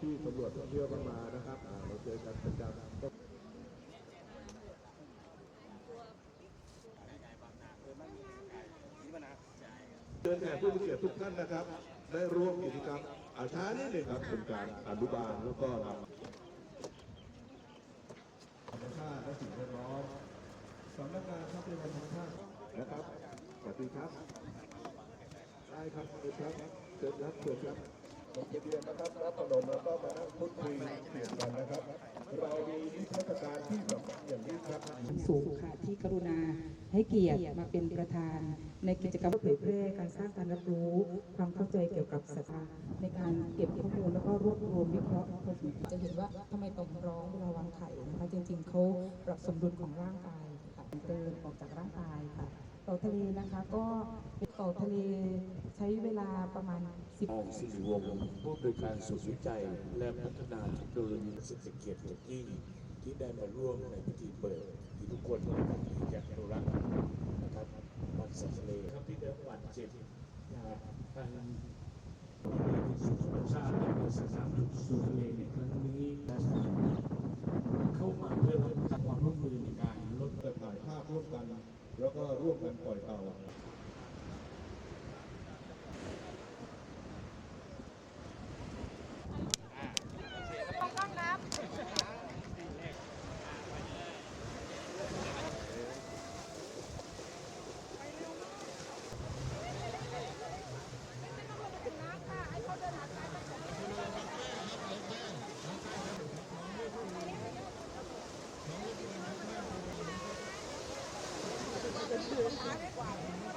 ที่ตำรวจเที่ยวกันมานะครับเราเจอกันประจำเชิญแขกผู้มีเกียรติทุกท่านนะครับ ได้ร่วมกิจกรรมอาช้านิดหนึ่งครับเป็นการอนุบาลแล้วก็นำธรรมชาติและสิ่งแวดล้อมสำนักงานทรัพยากรธรรมชาตินะครับสวัสดีครับได้ครับเชิญครับเชิญครับเชิญครับ ผมจะเรียนนะครับรับขนมแล้วก็มานั่งพูดคุยเปลี่ยนกันนะครับ เรามีนิทรรศการที่สำคัญอย่างยิ่งครับสูงค่ะที่กรุณาให้เกียรติมาเป็นประธาน ในกิจกรรมเผยแพร่การสร้างการรับรู้ ความเข้าใจเกี่ยวกับสัตว์ในการเก็บข้อมูลแล้วก็รวบรวมวิเคราะห์ข้อมูลจะเห็นว่าทำไมต่อมร้องเวลาวางไข่นะคะจริงๆเขาปรับสมดุลของร่างกายค่ะเดินออกจากร่างกายค่ะ ต่าทะเลนะคะ ก็เต่าทะเลใช้เวลาประมาณ 10มองสิริวงศ์ผู้โดยการศูนย์วิจัย และพัฒนาเทคโนโลยีเศรษฐกิจอย่างยิ่งที่ได้มาร่วมในพิธีเปิดที่ทุกคนอยากอนุรักษ์นะครับวันสัตว์ทะเลครับที่ได้รับบาดเจ็บจากการสุขภาพและการศึกษาสู่ทะเลในครั้งนี้และเข้ามาเพื่อ รับควา ช้าดีกว่า